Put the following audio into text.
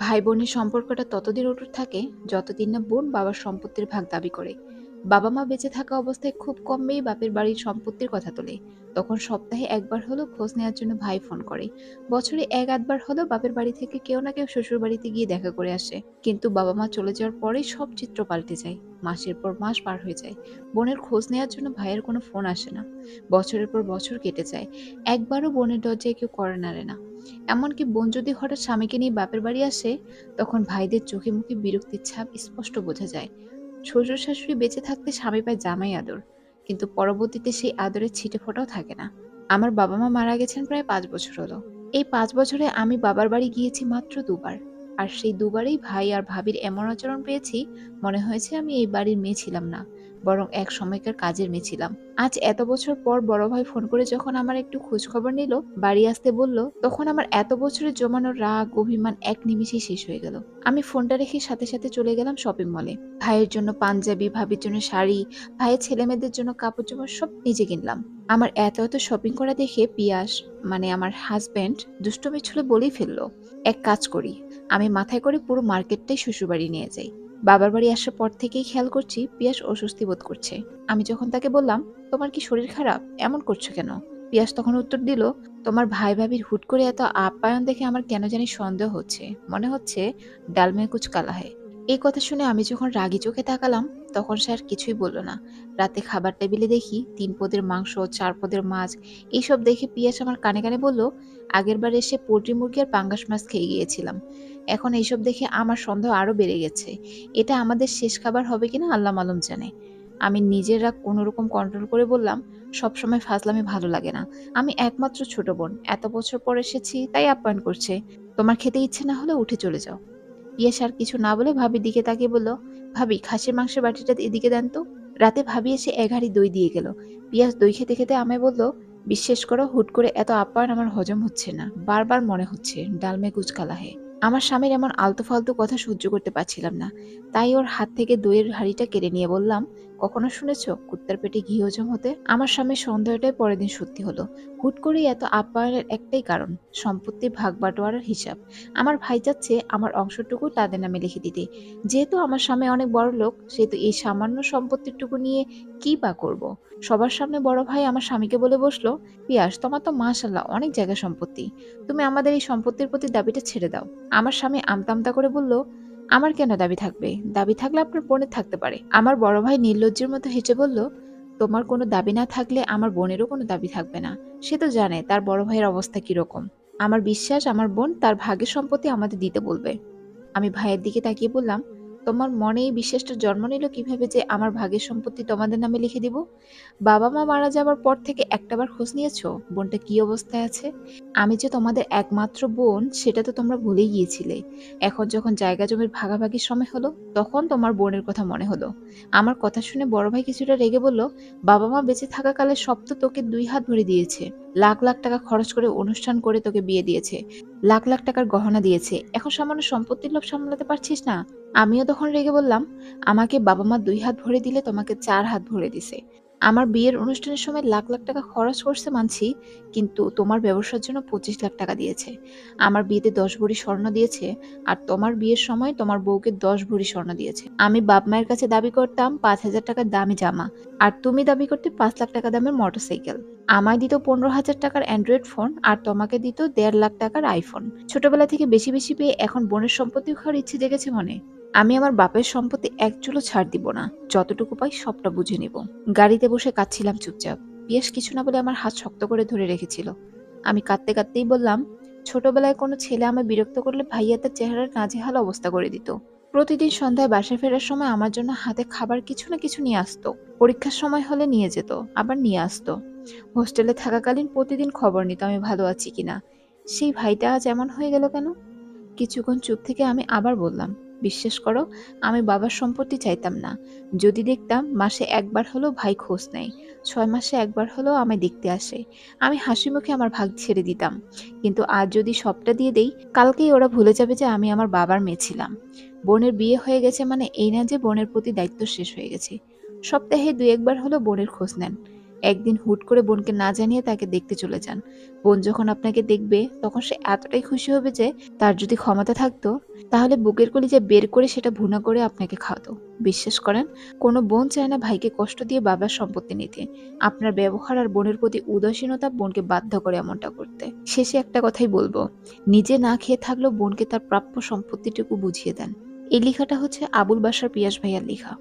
ভাই বোনের সম্পর্কটা ততদিন অটুট থাকে যতদিন না বোন বাবার সম্পত্তির ভাগ দাবি করে। বাবা মা বেঁচে থাকা অবস্থায় খুব কম মেয়ে বাপের বাড়ির সম্পত্তির কথা তোলে। তখন সপ্তাহে একবার হলেও খোঁজ নেওয়ার জন্য ভাই ফোন করে। বছরে এক আধবার হলেও বাপের বাড়ি থেকে কেউ না কেউ শ্বশুর বাড়িতে গিয়ে দেখা করে আসে। কিন্তু বাবা মা চলে যাওয়ার পরেই সব চিত্র পাল্টে যায়। মাসের পর মাস পার হয়ে যায়। বোনের খোঁজ নেওয়ার জন্য ভাইয়ের কোনো ফোন আসে না। বছরের পর বছর কেটে যায়। একবারও বোনের দরজায় কেউ করে নাড়ে না। এমনকি বোন যদি হঠাৎ স্বামীকে নিয়ে বাপের বাড়ি আসে, তখন ভাইদের চোখে মুখে বিরক্তির ছাপ স্পষ্ট বোঝা যায়। শ্বশুর শাশুড়ি বেঁচে থাকতে স্বামী পায় জামাই আদর, কিন্তু পরবর্তীতে সেই আদরের ছিটে ফোটাও থাকে না। আমার বাবা মা মারা গেছেন প্রায় পাঁচ বছর হলো। এই পাঁচ বছরে আমি বাবার বাড়ি গিয়েছি মাত্র দুবার। আর সেই দুবারেই ভাই আর ভাবির এমন আচরণ পেয়েছি, মনে হয়েছে আমি এই বাড়ির মেয়ে ছিলাম না, বরং এক সময়কার কাজের মেয়ে ছিলাম। আজ এত বছর পর বড় ভাই ফোন করে যখন আমার একটু খোঁজ খবর নিল, বাড়ি আসতে বলল, তখন আমার এত বছরের জমানো রাগ, অভিমান এক নিমিষেই শেষ হয়ে গেল। আমি ফোনটা রেখে সাথে সাথে চলে গেলাম শপিং মলে ভাইয়ের জন্য পাঞ্জাবি, ভাবির জন্য শাড়ি, ভাইয়ের ছেলে মেয়েদের জন্য কাপড় চোপড় সব নিজে কিনলাম। আমার এত এত শপিং করা দেখে পিয়াস মানে আমার হাজব্যান্ড দুষ্টমি ছুলে বলেই ফেলল, এক কাজ করি, আমি মাথায় করে পুরো মার্কেটটাই শ্বশুরবাড়ি নিয়ে যাই। বাবার বাড়ি আসার পর থেকেই খেয়াল করছি পিয়াস অস্বস্তি বোধ করছে। আমি যখন তাকে বললাম, তোমার কি শরীর খারাপ? এমন করছ কেন? পিয়াস তখন উত্তর দিল, তোমার ভাই ভাবির হুট করে এত আপ্যায়ন দেখে আমার কেন জানি সন্দেহ হচ্ছে। মনে হচ্ছে ডালমে কুচ কালা হয় এই কথা শুনে আমি যখন রাগি চোখে তাকালাম, তখন স্যার কিছুই বলল না। রাতে খাবার টেবিলে দেখি তিন পদের মাংস, চার পদের মাছ, এইসব দেখে পিয়াস আমার কানে কানে বলল, আগের বার এসে পোলট্রি মুরগি আর পাঙ্গাস মাছ খেয়ে গিয়েছিলাম। এখন এইসব দেখে আমার সন্দেহ আরও বেড়ে গেছে। এটা আমাদের শেষ খাবার হবে কিনা আল্লাহ মালুম জানে। আমি নিজের রাগ কোনো রকম কন্ট্রোল করে বললাম, সবসময় ফাজলামি ভালো লাগে না। আমি একমাত্র ছোট বোন। এত বছর পর এসেছি, তাই আপ্যায়ন করছে। তোমার খেতে ইচ্ছে না হলে উঠে চলে যাও। পিয়াস আর কিছু না বলে ভাবির দিকে তাকিয়ে বলল, ভাবি, খাসির মাংসের বাটিটা এদিকে দেন তো? রাতে ভাবি এসে এগারি দই দিয়ে গেল। পিয়াস দই খেতে খেতে আমায় বলল, বিশ্বাস করো, হুট করে এত আপ্যায়ন আমার হজম হচ্ছে না। বারবার মনে হচ্ছে ডালমে কুচকালা হে আমার স্বামীর এমন আলতো ফালতু কথা সহ্য করতে পারছিলাম না। তাই ওর হাত থেকে দইয়ের হাড়িটা কেড়ে নিয়ে বললাম কখনো শুনেছ, কুত্তার পেটে ঘি হজম হতে? আমার স্বামীর সন্দেহটাই পরের দিন সত্যি হলো। হুট করেই এত আপ্যায়নের একটাই কারণ, সম্পত্তির ভাগ বাটোয়ারার হিসাব। আমার ভাই চাচ্ছে আমার অংশটুকু তাদের নামে লিখে দিতে। যেহেতু আমার স্বামী অনেক বড় লোক, সেহেতু এই সামান্য সম্পত্তিটুকু নিয়ে কি বা করব। সবার সামনে বড় ভাই আমার স্বামীকে বলে বসল, পিয়াস, তোমার তো মাশাল্লাহ অনেক জায়গা সম্পত্তি। তুমি আমাদের এই সম্পত্তির প্রতি দাবিটা ছেড়ে দাও। আমার স্বামী আমতামতা করে বলল আমার কেন দাবি থাকবে? দাবি থাকলে আপনার বোনের থাকতে পারে। আমার বড় ভাই নির্লজ্জের মতো হেঁচে বলল, তোমার কোনো দাবি না থাকলে আমার বোনেরও কোনো দাবি থাকবে না। সে তো জানে তার বড় ভাইয়ের অবস্থা কীরকম। আমার বিশ্বাস আমার বোন তার ভাগের সম্পত্তি আমাদের দিতে বলবে। আমি ভাইয়ের দিকে তাকিয়ে বললাম তোমার মনে এই বিশ্বাসটা জন্ম নিল কীভাবে যে আমার ভাগের সম্পত্তি তোমাদের নামে লিখে দিব? বাবা মা মারা যাবার পর থেকে একটাবার খোঁজ নিয়েছো? বোনটা কি অবস্থায় আছে? আমি যে তোমাদের একমাত্র বোন, সেটা তো তোমরা ভুলেই গিয়েছিলে। এখন যখন জায়গা জমির ভাগাভাগির সময় হলো, তখন তোমার বোনের কথা মনে হলো। আমার কথা শুনে বড় ভাই কিছুটা রেগে বলল, বাবা মা বেঁচে থাকাকালে সব তো তোকে দুই হাত ভরে দিয়েছে। লাখ লাখ টাকা খরচ করে অনুষ্ঠান করে তোকে বিয়ে দিয়েছে। লাখ লাখ টাকার গহনা দিয়েছে। এখন সামান্য সম্পত্তির লোভ সামলাতে পারছিস না? আমিও তখন রেগে বললাম, আমাকে বাবা মা দুই হাত ভরে দিলে তোমাকে চার হাত ভরে দিছে। আমার বিয়ের অনুষ্ঠানের সময় লাখ লাখ টাকা খরচ করছে মানছি, কিন্তু তোমার ব্যবসার জন্য পঁচিশ লাখ টাকা দিয়েছে। আমার বিয়েতে দশ ভরি স্বর্ণ দিয়েছে, আর তোমার বিয়ের সময় তোমার বউকে দশ ভরি স্বর্ণ দিয়েছে। আমি বাপ মায়ের কাছে দাবি করতাম, পাঁচ হাজার টাকার দামি জামা, আর তুমি দাবি করতে পাঁচ লাখ টাকা দামের মোটরসাইকেল। আমায় দিত পনেরো হাজার টাকার অ্যান্ড্রয়েড ফোন, আর তোমাকে দিত দেড় লাখ টাকার আইফোন। ছোটবেলা থেকে বেশি বেশি পেয়ে এখন বোনের সম্পত্তি খাওয়ার ইচ্ছে জেগেছে মনে। আমি আমার বাপের সম্পত্তি এক চুলো ছাড় দিব না। যতটুকু পাই সবটা বুঝে নিব। গাড়িতে বসে কাঁদছিলাম চুপচাপ। পিয়াস কিছু না বলে আমার হাত শক্ত করে ধরে রেখেছিল। আমি কাঁদতে কাঁদতেই বললাম, ছোটবেলায় কোনো ছেলে আমায় বিরক্ত করলে ভাইয়া তার চেহারার নাজেহাল অবস্থা করে দিত। প্রতিদিন সন্ধ্যায় বাসায় ফেরার সময় আমার জন্য হাতে খাবার কিছু না কিছু নিয়ে আসতো। পরীক্ষার সময় হলে নিয়ে যেত, আবার নিয়ে আসতো। হোস্টেলে থাকাকালীন প্রতিদিন খবর নিত আমি ভালো আছি কিনা। সেই ভাইটা আজ এমন হয়ে গেল কেন? কিছুক্ষণ চুপ থেকে আমি আবার বললাম বিশ্বাস করো, আমি বাবার সম্পত্তি চাইতাম না। যদি দেখতাম, মাসে একবার হলেও ভাই খোঁজ নেয়, ছয় মাসে একবার হলেও আমায় দেখতে আসে। আমি হাসি মুখে আমার ভাগ ছেড়ে দিতাম। কিন্তু আজ যদি সবটা দিয়ে দেই, কালকেই ওরা ভুলে যাবে যে আমি আমার বাবার মেয়ে ছিলাম। বোনের বিয়ে হয়ে গেছে মানে এই না যে বোনের প্রতি দায়িত্ব শেষ হয়ে গেছে। সপ্তাহে দুই একবার হলেও বোনের খোঁজ নেন। একদিন হুট করে বোনকে না জানিয়ে তাকে দেখতে চলে যান। বোন যখন আপনাকে দেখবে, তখন সে এতটাই খুশি হবে যে, তার যদি ক্ষমতা থাকতো, তাহলে বুকের কলিজা বের করে সেটা ভুনা করে আপনাকে খাওয়াতো। বিশ্বাস করেন, কোনো বোন চায় না ভাইকে কষ্ট দিয়ে বাবার সম্পত্তি নিতে। আপনার ব্যবহার আর বোনের প্রতি উদাসীনতা বোনকে বাধ্য করে এমনটা করতে। শেষে একটা কথাই বলব, নিজে না খেয়ে থাকলেও বোনকে তার প্রাপ্য সম্পত্তিটুকু বুঝিয়ে দেন। এই লেখাটা হচ্ছে আবুল বাসার পিয়াস ভাইয়ার লেখা।